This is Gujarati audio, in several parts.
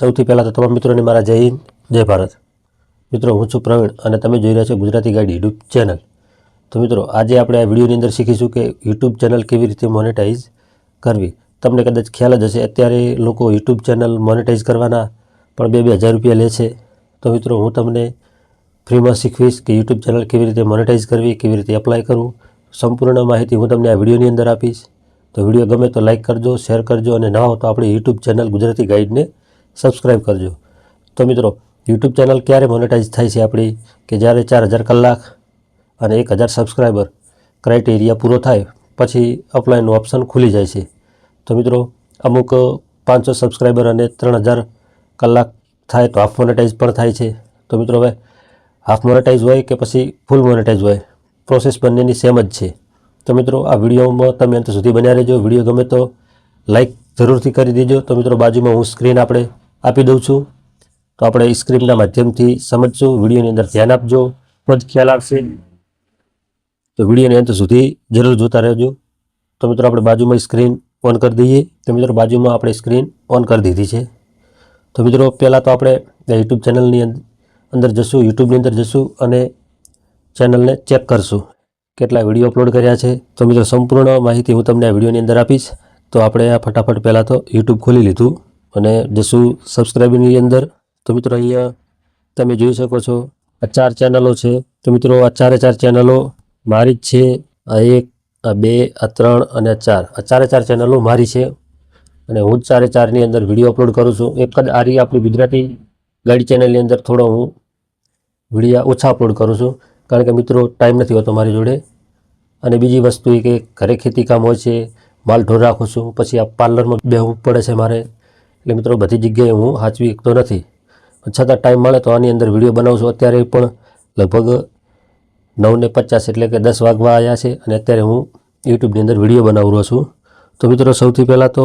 સૌથી પહેલાં તો તમામ મિત્રોને મારા જય હિન્દ, જય ભારત. મિત્રો, હું છું પ્રવીણ અને તમે જોઈ રહ્યા છો ગુજરાતી ગાઈડ યુટ્યુબ ચેનલ. તો મિત્રો, આજે આપણે આ વિડીયોની અંદર શીખીશું કે યુટ્યુબ ચેનલ કેવી રીતે મોનેટાઈઝ કરવી. તમને કદાચ ખ્યાલ જ હશે, અત્યારે લોકો યુટ્યુબ ચેનલ મોનેટાઈઝ કરવાના પણ બે બે હજાર રૂપિયા લે છે. તો મિત્રો, હું તમને ફ્રીમાં શીખવીશ કે યુટ્યુબ ચેનલ કેવી રીતે મોનેટાઈઝ કરવી, કેવી રીતે એપ્લાય કરવું. સંપૂર્ણ માહિતી હું તમને આ વિડીયોની અંદર આપીશ. તો વીડિયો ગમે તો લાઇક કરજો શેર કરજો અને ના હો તો આપણી યુટ્યુબ ચેનલ ગુજરાતી ગાઈડને સબસ્ક્રાઈબ કરજો. તો મિત્રો, યુટ્યુબ ચેનલ ક્યારે મોનેટાઈઝ થાય છે આપણી? કે જ્યારે ચાર હજાર કલાક અને એક હજાર સબસ્ક્રાઈબર ક્રાઇટેરિયા પૂરો થાય, પછી અપ્લાયનું ઓપ્શન ખુલી જાય છે. તો મિત્રો, અમુક પાંચસો સબસ્ક્રાઈબર અને ત્રણ હજાર કલાક થાય તો હાફ મોનેટાઈઝ પણ થાય છે. તો મિત્રો, હવે હાફ મોનેટાઈઝ હોય કે પછી ફૂલ મોનેટાઈઝ હોય પ્રોસેસ બંનેની સેમ જ છે. તો મિત્રો, આ વિડીયોમાં તમે અંત સુધી બન્યા રહેજો. વીડિયો ગમે તો લાઈક જરૂરથી કરી દેજો. તો મિત્રો, બાજુમાં હું સ્ક્રીન આપણે આપી દઉં છું. તો આપણે સ્ક્રીનના માધ્યમથી સમજશું વિડીયોની અંદર ધ્યાન આપજો. તો જ ખ્યાલ આવશે. તો વિડીયોની અંત સુધી જરૂર જોતા રહેજો. તો મિત્રો આપણે બાજુમાં સ્ક્રીન ઓન કરી દઈએ. તો મિત્રો બાજુમાં આપણે સ્ક્રીન ઓન કરી દીધી છે. તો મિત્રો પહેલાં તો આપણે યુટ્યુબ ચેનલની અંદર જશું, યુટ્યુબની અંદર જશું અને ચેનલને ચેક કરશું. કેટલા વીડિયો અપલોડ કર્યા છે. તો મિત્રો સંપૂર્ણ માહિતી હું તમને આ વિડીયોની અંદર આપીશ. તો આપણે આ ફટાફટ પહેલાં તો યુટ્યુબ ખોલી લીધું. અને જશું સબસ્ક્રાઈબરની અંદર, તો મિત્રો અહીંયા તમે જોઈ શકો છો, આ ચાર ચેનલો છે. તો મિત્રો, આ ચારે ચાર ચેનલો મારી જ છે. આ એક, આ બે, આ ત્રણ અને આ ચાર. આ ચારે ચાર ચેનલો મારી છે. અને હું જ ચારે ચારની અંદર વીડિયો અપલોડ કરું છું. એક જ આ રહી આપણી ગુજરાતી ગાડી ચેનલની અંદર થોડો હું વીડિયો ઓછા અપલોડ કરું છું. કારણ કે મિત્રો, ટાઈમ નથી હોતો મારી જોડે. અને બીજી વસ્તુ એ કે ઘરે ખેતી કામ હોય છે, માલ ઢોર રાખું છું. પછી આ પાર્લરમાં બેહવું પડે છે મારે. એટલે મિત્રો, બધી જગ્યાએ હું હાચવી શકતો નથી. છતાં ટાઈમ મળે તો આની અંદર વીડિયો બનાવું છું. અત્યારે પણ લગભગ નવને પચાસ એટલે કે દસ વાગવા આવ્યા છે અને અત્યારે હું યુટ્યુબની અંદર વીડિયો બનાવું છું. તો મિત્રો, સૌથી પહેલાં તો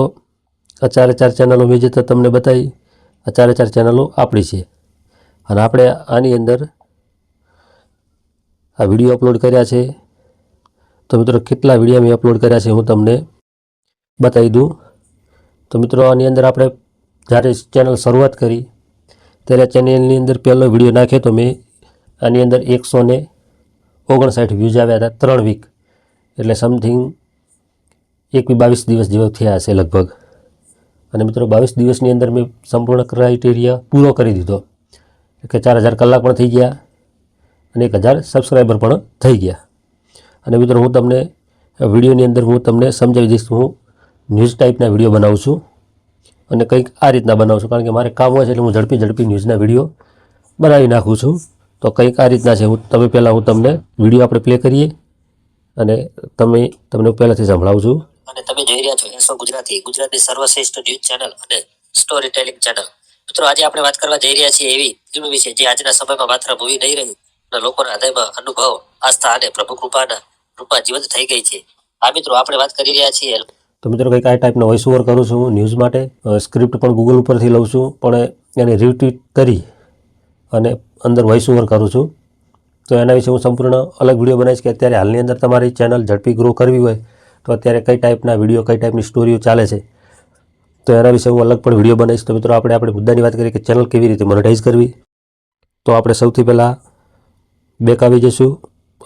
આ ચારે ચેનલો મેં જે તમને બતાવી. આ ચારે ચાર ચેનલો આપણી છે. અને આપણે આની અંદર આ વીડિયો અપલોડ કર્યા છે. તો મિત્રો, કેટલા વીડિયો મેં અપલોડ કર્યા છે હું તમને બતાવી દઉં. તો મિત્રો, આની અંદર આપણે જ્યારે ચેનલ શરૂઆત કરી, ત્યારે ચેનલની અંદર પહેલો વીડિયો નાખ્યો તો મેં. આની અંદર એકસો ને ઓગણસાઠ વ્યૂઝ આવ્યા હતા ત્રણ વીક એટલે સમથિંગ એક બાવીસ દિવસ જેવા થયા હશે લગભગ. અને મિત્રો બાવીસ દિવસની અંદર મેં સંપૂર્ણ ક્રાઇટેરિયા પૂરો કરી દીધો. કે ચાર હજાર કલાક પણ થઈ ગયા અને એક હજાર સબસ્ક્રાઈબર પણ થઈ ગયા. અને મિત્રો હું તમને વિડીયોની અંદર હું તમને સમજાવી દઈશ હું ન્યૂઝ ટાઈપના વીડિયો બનાવું છું. અને કંઈક આ રીતના બનાવું છું કારણ કે મારે કામ હોય છે એટલે હું ઝડપી ઝડપી ન્યૂઝના વીડિયો બનાવી નાખું છું. તો કંઈક આ રીતના છે. હું, તમે પહેલાં હું તમને વીડિયો આપણે પ્લે કરીએ અને તમે, તમને હું પહેલાંથી સંભળાવું છું. અને તમે જોઈ રહ્યા છો એસો ગુજરાતી ગુજરાતની સર્વશ્રેષ્ઠ ન્યૂઝ ચેનલ અને સ્ટોરી ટેલિંગ ચેનલ. મિત્રો, આજે આપણે વાત કરવા જઈ રહ્યા છીએ એવી ફિલ્મ વિશે જે આજના સમયમાં માત્ર મૂવી નહીં રહી અને લોકોના હૃદયમાં અનુભવ, આસ્થા અને પ્રભુ કૃપાના રૂપમાં જીવંત થઈ ગઈ છે. આ મિત્રો, આપણે વાત કરી રહ્યા છીએ તો મિત્રો કંઈક આ ટાઈપનો વોઇસ ઓવર કરું છું ન્યૂઝ માટે. સ્ક્રિપ્ટ પણ ગૂગલ ઉપરથી લઉં છું, પણ એને રિટ્વીટ કરી અને અંદર વોઇસ ઓવર કરું છું. તો એના વિશે હું સંપૂર્ણ અલગ વીડિયો બનાવીશ કે અત્યારે હાલની અંદર તમારી ચેનલ ઝડપી ગ્રો કરવી હોય, તો અત્યારે કઈ ટાઈપના વીડિયો કઈ ટાઈપની સ્ટોરીઓ ચાલે છે, તો એના વિશે હું અલગ પણ વીડિયો બનાવીશ. તો મિત્રો આપણે આપણે મુદ્દાની વાત કરીએ કે ચેનલ કેવી રીતે મોનેટાઇઝ કરવી. તો આપણે સૌથી પહેલાં બેક આવી જઈશું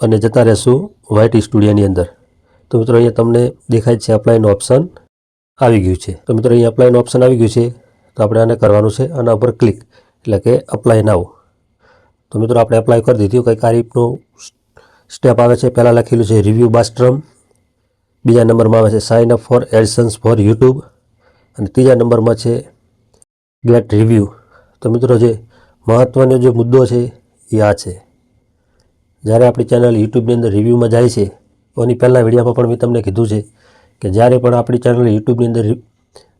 અને જતા રહેશું વાઇટ સ્ટુડિયોની અંદર. તો મિત્રો અહીંયા તમને દેખાય છે અપ્લાયનું ઓપ્શન આવી ગયું છે. તો મિત્રો અહીંયા અપ્લાયનું ઓપ્શન આવી ગયું છે. તો આપણે આને કરવાનું છે. આના ઉપર ક્લિક એટલે કે અપ્લાય નાવ તો મિત્રો આપણે એપ્લાય કરી દીધું. કંઈક આ રીતનું સ્ટેપ આવે છે. પહેલાં લખેલું છે રિવ્યૂ બાસ્ટ્રમ બીજા નંબરમાં આવે છે sign up for AdSense for YouTube અને ત્રીજા નંબરમાં છે ગેટ રિવ્યૂ તો મિત્રો જે મહત્ત્વનો જે મુદ્દો છે એ આ છે. જ્યારે આપણી ચેનલ યુટ્યુબની અંદર રિવ્યૂમાં જાય છે એની પહેલાં વિડીયોમાં પણ મેં તમને કીધું છે કે જ્યારે પણ આપણી ચેનલ યુટ્યુબની અંદર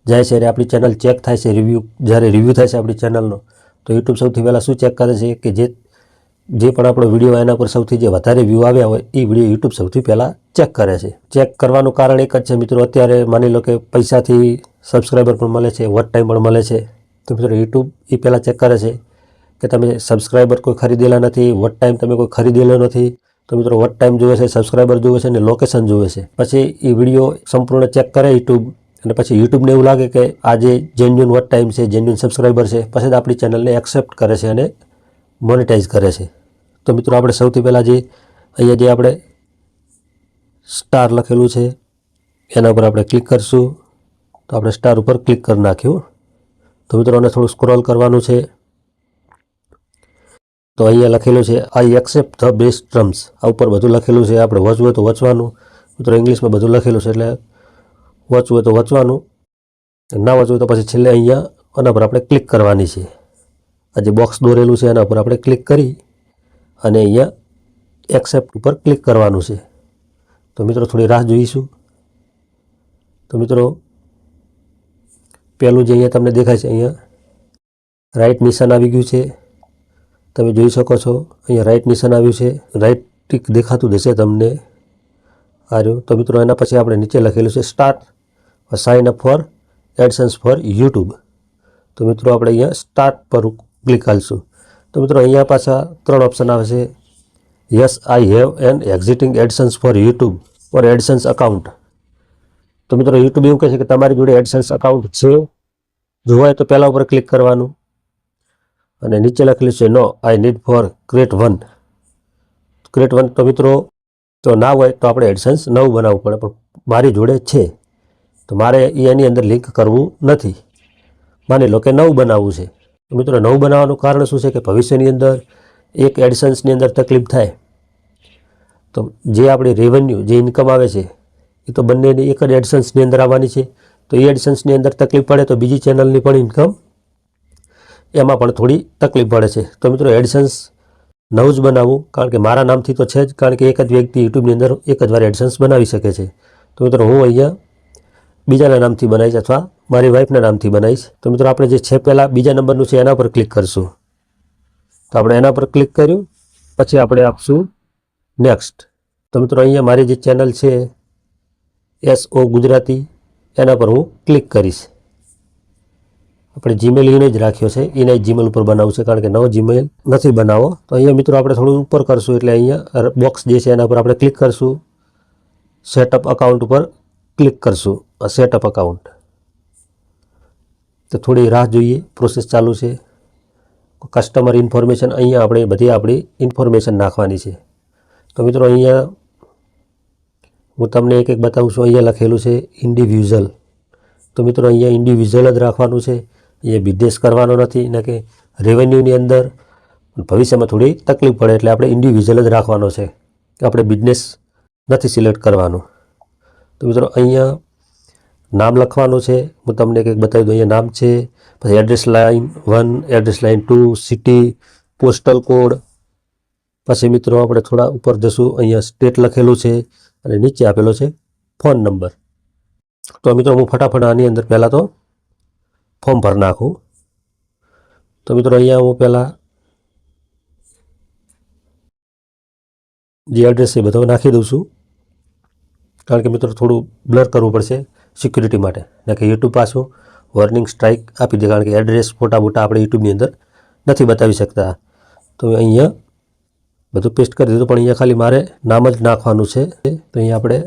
જાય છે, ત્યારે આપણી ચેનલ ચેક થાય છે રિવ્યૂ જ્યારે રિવ્યૂ થાય છે આપણી ચેનલનો તો યુટ્યુબ સૌથી પહેલાં શું ચેક કરે છે કે જે જે પણ આપણો વીડિયો એના પર સૌથી જે વધારે વ્યૂ આવ્યા હોય, એ વીડિયો યુટ્યુબ સૌથી પહેલાં ચેક કરે છે. ચેક કરવાનું કારણ એક જ છે મિત્રો, અત્યારે માની લો કે પૈસાથી સબસ્ક્રાઈબર પણ મળે છે વોચ ટાઈમ પણ મળે છે. તો મિત્રો યુટ્યુબ એ પહેલાં ચેક કરે છે કે તમે સબસ્ક્રાઈબર કોઈ ખરીદેલા નથી વોટ ટાઈમ તમે કોઈ ખરીદેલો નથી. તો મિત્રો વોટ ટાઈમ જોવે છે સબસ્ક્રાઈબર જોવે છે અને લોકેશન જોવે છે. પછી એ વીડિયો સંપૂર્ણ ચેક કરે યુટ્યુબ અને પછી યુટ્યુબને એવું લાગે કે આ જે જેન્યુન વટ ટાઈમ છે જેન્યુન સબસ્ક્રાઈબર છે, પછી જ આપણી ચેનલને એક્સેપ્ટ કરે છે અને મોનિટાઈઝ કરે છે. તો મિત્રો આપણે સૌથી પહેલાં જે અહીંયા જે આપણે સ્ટાર લખેલું છે, એના ઉપર આપણે ક્લિક કરશું. તો આપણે સ્ટાર ઉપર ક્લિક કરી નાખ્યું તો મિત્રો આને થોડું સ્ક્રોલ કરવાનું છે. તો અહીંયા લખેલું છે I accept the best terms આ ઉપર બધું લખેલું છે, આપણે વચવું હોય તો વચવાનું. મિત્રો, ઇંગ્લિશમાં બધું લખેલું છે, એટલે વચવું હોય તો વચવાનું, ના વાંચવું તો પછી છેલ્લે અહીંયા આના પર આપણે ક્લિક કરવાની છે. આ જે બોક્સ દોરેલું છે, એના ઉપર આપણે ક્લિક કરી અને અહીંયા એક્સેપ્ટ ઉપર ક્લિક કરવાનું છે. તો મિત્રો, થોડી રાહ જોઈશું. તો મિત્રો પહેલું જે અહીંયા તમને દેખાય છે, અહીંયા રાઈટ નિશાન આવી ગયું છે. તમે જોઈ શકો છો, અહીંયા રાઈટ નિશાન આવ્યું છે. રાઈટ ટીક દેખાતું દેશે તમને. આ તો મિત્રો એના પછી આપણે નીચે લખેલું છે start sign up for AdSense for YouTube તો મિત્રો આપણે અહીંયા સ્ટાર્ટ પર ક્લિક કરીશું તો મિત્રો અહીંયા પાછા ત્રણ ઓપ્શન આવે છે. Yes I have an existing AdSense for YouTube for AdSense account તો મિત્રો યુટ્યુબ એવું કહે છે કે તમારી જોડે એડસન્સ અકાઉન્ટ છે. જોવાય તો પહેલા ઉપર ક્લિક કરવાનું. અને નીચે લખેલું છે no I need for create one create one તો મિત્રો તો ના હોય તો આપણે એડસન્સ નવું બનાવવું પડે, પણ મારી જોડે છે. તો મારે એની અંદર લિંક કરવું નથી. માની લો કે નવું બનાવવું છે. મિત્રો, નવું બનાવવાનું કારણ શું છે કે ભવિષ્યની અંદર એક એડસન્સની અંદર તકલીફ થાય. તો જે આપણી રેવન્યુ જે ઇન્કમ આવે છે, એ તો બંનેની એક જ એડસન્સની અંદર આવવાની છે. તો એ એડસન્સની અંદર તકલીફ પડે તો બીજી ચેનલની પણ ઇન્કમ એમાં પણ થોડી તકલીફ પડે છે. તો મિત્રો એડસન્સ નવું જ બનાવવું કારણ કે મારા નામથી તો છે જ, કારણ કે એક જ વ્યક્તિ યુટ્યુબની અંદર એક જ વાર એડસન્સ બનાવી શકે છે. તો મિત્રો, હું અહીંયા બીજાના નામથી બનાવીશ અથવા મારી વાઈફના નામથી બનાવીશ. તો મિત્રો, આપણે જે છે પહેલાં બીજા નંબરનું છે, એના પર ક્લિક કરશું. તો આપણે એના પર ક્લિક કર્યું, પછી આપણે આપશું નેક્સ્ટ. તો મિત્રો, અહીંયા મારી જે ચેનલ છે, એસ ઓ ગુજરાતી, એના પર હું ક્લિક કરીશ. આપણે જીમેલ એને જ રાખ્યો છે. એને જીમેલ ઉપર બનાવવું છે, કારણ કે નવો જીમેલ નથી બનાવો. તો અહીંયા મિત્રો આપણે થોડું ઉપર કરશું, એટલે અહીંયા બોક્સ જે છે એના પર આપણે ક્લિક કરશું. સેટઅપ અકાઉન્ટ ઉપર ક્લિક કરશું. સેટઅપ અકાઉન્ટ તો થોડી રાહ જોઈએ પ્રોસેસ ચાલુ છે. કસ્ટમર ઇન્ફોર્મેશન અહીંયા આપણે બધી આપણી ઇન્ફોર્મેશન નાખવાની છે. તો મિત્રો અહીંયા હું તમને એક એક બતાવું છું. અહીંયા લખેલું છે ઇન્ડિવિઝ્યુઅલ તો મિત્રો અહીંયા ઇન્ડિવિઝ્યુઅલ જ રાખવાનું છે. અહીંયા બિઝનેસ કરવાનો નથી ને કે રેવન્યુની અંદર ભવિષ્યમાં થોડી તકલીફ પડે એટલે આપણે ઇન્ડિવિજ્યુઅલ જ રાખવાનો છે કે આપણે બિઝનેસ નથી સિલેક્ટ કરવાનું. તો મિત્રો અહીંયા નામ લખવાનું છે. હું તમને એક બતાવી દઉં. અહીંયા નામ છે, પછી address line one address line two city postal code પછી મિત્રો આપણે થોડા ઉપર જશું. અહીંયા સ્ટેટ લખેલું છે અને નીચે આપેલો છે ફોન નંબર તો મિત્રો હું ફટાફટ આની અંદર પહેલાં તો ફોર્મ ભરી નાખું. તો મિત્રો અહીંયા હું પહેલાં જે એડ્રેસ છે એ બધો નાખી દઉં છું. કારણ કે મિત્રો થોડું બ્લર કરવું પડશે સિક્યુરિટી માટે. ને કે યુટ્યુબ પાછું વોર્નિંગ સ્ટ્રાઇક આપી દે, કારણ કે એડ્રેસ ફોટા બોટા આપણે યુટ્યુબની અંદર નથી બતાવી શકતા. તો અહીંયા બધું પેસ્ટ કરી દીધું, પણ અહીંયા ખાલી મારે નામ જ નાખવાનું છે. તો અહીંયા આપણે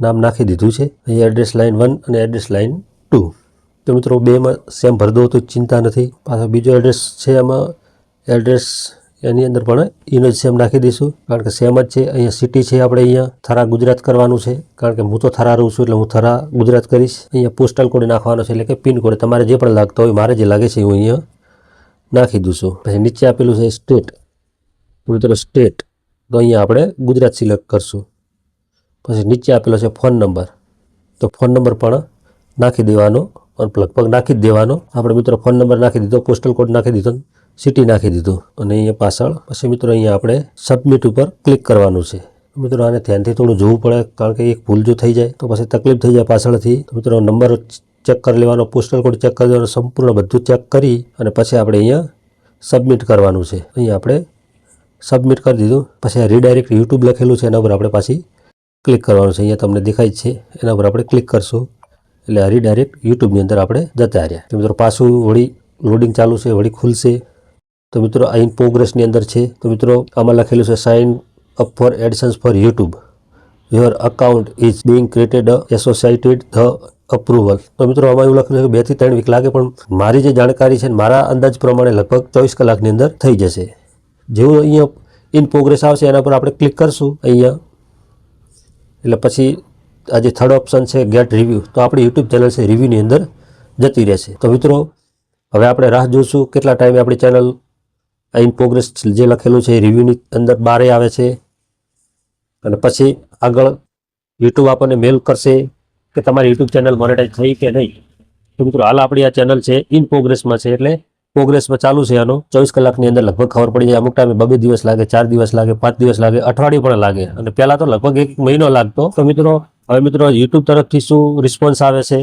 નામ નાખી દીધું છે. અહીંયા એડ્રેસ લાઇન વન અને એડ્રેસ લાઇન ટુ તો મિત્રો બેમાં સેમ ભરી દો તો ચિંતા નથી. પાછો બીજો એડ્રેસ છે એમાં એડ્રેસ એની અંદર પણ એનો જ સેમ નાખી દઈશું. કારણ કે સેમ જ છે, અહીંયા સિટી છે આપણે અહીંયા. થરા ગુજરાત કરવાનું છે. કારણ કે હું તો થરા રહું છું, એટલે હું થરા ગુજરાત કરીશ. અહીંયા પોસ્ટલ કોડ નાખવાનો છે, એટલે કે પિન કોડ તમારે જે પણ લાગતો હોય, મારે જે લાગે છે હું અહીંયા નાખી દઉં છું પછી નીચે આપેલું છે સ્ટેટ મિત્રો સ્ટેટ તો અહીંયા આપણે ગુજરાત સિલેક્ટ કરશું. પછી નીચે આપેલો છે ફોન નંબર તો ફોન નંબર પણ નાખી દેવાનો અને લગભગ નાખી જ દેવાનો. આપણે મિત્રો ફોન નંબર નાખી દીધો પોસ્ટલ કોડ નાખી દીધો સિટી નાખી દીધું. અને અહીંયા પાછળ, પછી મિત્રો અહીંયા આપણે સબમિટ ઉપર ક્લિક કરવાનું છે. મિત્રો આને ધ્યાનથી થોડું જોવું પડે, કારણ કે એક ભૂલ જો થઈ જાય, તો પછી તકલીફ થઈ જાય પાછળથી. મિત્રો નંબર ચેક કરી લેવાનો પોસ્ટલ કોડ ચેક કરી દેવાનો, સંપૂર્ણ બધું ચેક કરી અને પછી આપણે અહીંયા સબમિટ કરવાનું છે. અહીંયા આપણે સબમિટ કરી દીધું, પછી આ રીડાયરેક્ટ યુટ્યુબ લખેલું છે, એના ઉપર આપણે પાછી ક્લિક કરવાનું છે. અહીંયા તમને દેખાય છે, એના પર આપણે ક્લિક કરશું. એટલે હરી રીડાયરેક્ટ યુટ્યુબની અંદર આપણે જતા રહ્યા. તો મિત્રો પાછું વળી લોડિંગ ચાલુ છે, વળી ખુલશે. તો મિત્રો અહીં પ્રોગ્રેસની અંદર છે. તો મિત્રો આમાં લખેલું છે sign up for AdSense for YouTube your account is being created associated the approval તો મિત્રો આમાં એવું લખ્યું છે કે બેથી ત્રણ વીક લાગે, પણ મારી જે જાણકારી છે મારા અંદાજ પ્રમાણે લગભગ ચોવીસ કલાકની અંદર થઈ જશે. જેવું અહીંયા ઇન પ્રોગ્રેસ આવશે, એના પર આપણે ક્લિક કરશું અહીંયા. એટલે પછી આ જે થર્ડ ઓપ્શન છે ગેટ રિવ્યૂ તો આપણી યુટ્યુબ ચેનલ છે રિવ્યૂની અંદર જતી રહેશે. તો મિત્રો, હવે આપણે રાહ જોઈશું કેટલા ટાઈમે આપણી ચેનલ ઇન પ્રોગ્રેસ જે લખેલું છે એ રિવ્યૂની અંદર બારે આવે છે. અને પછી આગળ યુટ્યુબ આપણને મેલ કરશે કે તમારી યુટ્યુબ ચેનલ મોનેટાઈઝ થઈ કે નહીં. તો મિત્રો, હાલ આપણી આ ચેનલ છે ઇન પ્રોગ્રેસમાં છે એટલે પ્રોગ્રેસમાં ચાલુ છે આનો. ચોવીસ કલાકની અંદર લગભગ ખબર પડી જાય. અમુક ટાઈમે બબે દિવસ લાગે, ચાર દિવસ લાગે, પાંચ દિવસ લાગે, અઠવાડિયું પણ લાગે. અને પહેલાં તો લગભગ એક મહિનો લાગતો. તો મિત્રો હવે મિત્રો યુટ્યુબ તરફથી શું રિસ્પોન્સ આવે છે?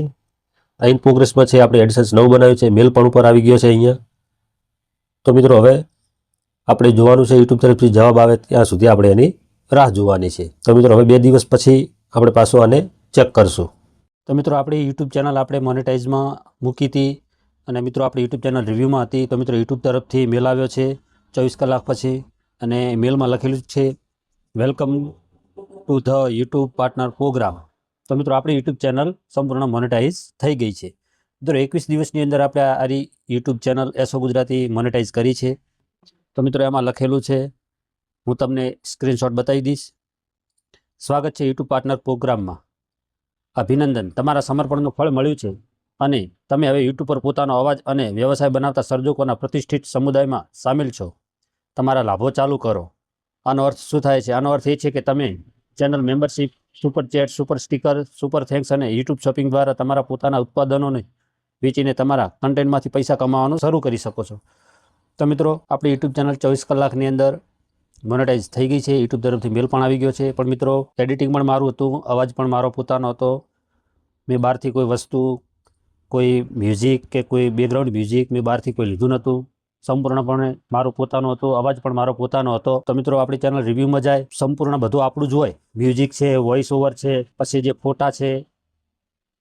અહીં પ્રોગ્રેસમાં છે આપણે એડિશન્સ નવું બનાવ્યું છે. મેલ પણ ઉપર આવી ગયો છે અહીંયા. તો મિત્રો, હવે આપણે જોવાનું છે યુટ્યુબ તરફથી જવાબ આવે ત્યાં સુધી આપણે એની રાહ જોવાની છે. તો મિત્રો, હવે બે દિવસ પછી આપણે પાછું આને ચેક કરશું. તો મિત્રો, આપણી યુટ્યુબ ચેનલ આપણે મોનેટાઇઝમાં મૂકી હતી અને મિત્રો, આપણી યુટ્યુબ ચેનલ રિવ્યૂમાં હતી. તો મિત્રો યુટ્યુબ તરફથી મેલ આવ્યો છે ચોવીસ કલાક પછી અને મેલમાં લખેલું છે welcome to the YouTube partner program તો મિત્રો, આપણી યુટ્યુબ ચેનલ સંપૂર્ણ મોનેટાઇઝ થઈ ગઈ છે. મિત્રો, એકવીસ દિવસની અંદર આપણે આરી યુટ્યુબ ચેનલ એસો ગુજરાતી મોનેટાઇઝ કરી છે. તો મિત્રો, એમાં લખેલું છે, હું તમને સ્ક્રીનશોટ બતાવી દઈશ. સ્વાગત છે યુટ્યુબ પાર્ટનર પ્રોગ્રામમાં અભિનંદન. તમારા સમર્પણનું ફળ મળ્યું છે. અને તમે હવે યુટ્યુબ પર પોતાનો અવાજ અને વ્યવસાય બનાવતા સર્જકોના પ્રતિષ્ઠિત સમુદાયમાં સામેલ છો. તમારા લાભો ચાલુ કરો. આનો અર્થ શું થાય છે? આનો અર્થ એ છે કે તમે channel membership super chat super sticker super thanks અને યુટ્યુબ શોપિંગ દ્વારા તમારા પોતાના ઉત્પાદનોને વેચીને તમારા કન્ટેન્ટમાંથી પૈસા કમાવાનું શરૂ કરી શકો છો. તો મિત્રો, આપણી યુટ્યુબ ચેનલ ચોવીસ કલાકની અંદર મોનેટાઇઝ થઈ ગઈ છે. યુટ્યુબ તરફથી મેલ પણ આવી ગયો છે. પણ મિત્રો એડિટિંગ પણ મારું હતું, અવાજ પણ મારો પોતાનો હતો. મેં બહારથી કોઈ વસ્તુ, કોઈ મ્યુઝિક કે કોઈ બેકગ્રાઉન્ડ મ્યુઝિક મેં બહારથી કોઈ લીધું નહોતું. સંપૂર્ણપણે મારો પોતાનો હતો, અવાજ પણ મારો પોતાનો હતો. તો મિત્રો, આપણી ચેનલ રિવ્યુમાં જાય, સંપૂર્ણ બધું આપણું જ હોય. મ્યુઝિક છે વોઇસ ઓવર છે, પછી જે ફોટા છે.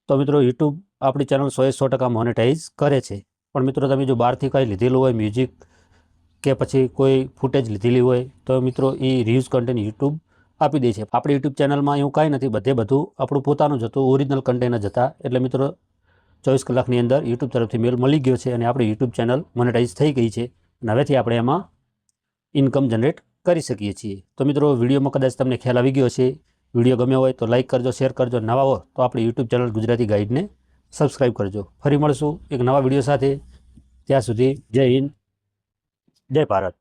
તો મિત્રો યુટ્યુબ આપણી ચેનલ સોએ સો ટકા મોનિટાઈઝ કરે છે. પણ મિત્રો, તમે જો બહારથી કંઈ લીધેલું હોય મ્યુઝિક કે પછી કોઈ ફૂટેજ લીધેલી હોય, તો મિત્રો, એ રિવ્યુઝ કન્ટેન્ટ યુટ્યુબ આપી દે છે. આપણી યુટ્યુબ ચેનલમાં એવું કાંઈ નથી, બધે બધું આપણું પોતાનું જ હતું ઓરિજિનલ કન્ટેન્ટ જ હતા. એટલે મિત્રો ચોવીસ કલાકની અંદર યુટ્યુબ તરફથી મેલ મળી ગયો છે અને આપણી યુટ્યુબ ચેનલ મોનેટાઇઝ થઈ ગઈ છે. અને હવેથી આપણે એમાં ઇન્કમ જનરેટ કરી શકીએ છીએ. તો મિત્રો, વિડીયોમાં કદાચ તમને ખ્યાલ આવી ગયો છે વીડિયો ગમ્યો હોય તો લાઇક કરજો શેર કરજો. નવા હો તો આપણી યુટ્યુબ ચેનલ ગુજરાતી ગાઈડને સબસ્ક્રાઈબ કરજો. ફરી મળશું એક નવા વીડિયો સાથે. ત્યાં સુધી જય હિન્દ, જય ભારત.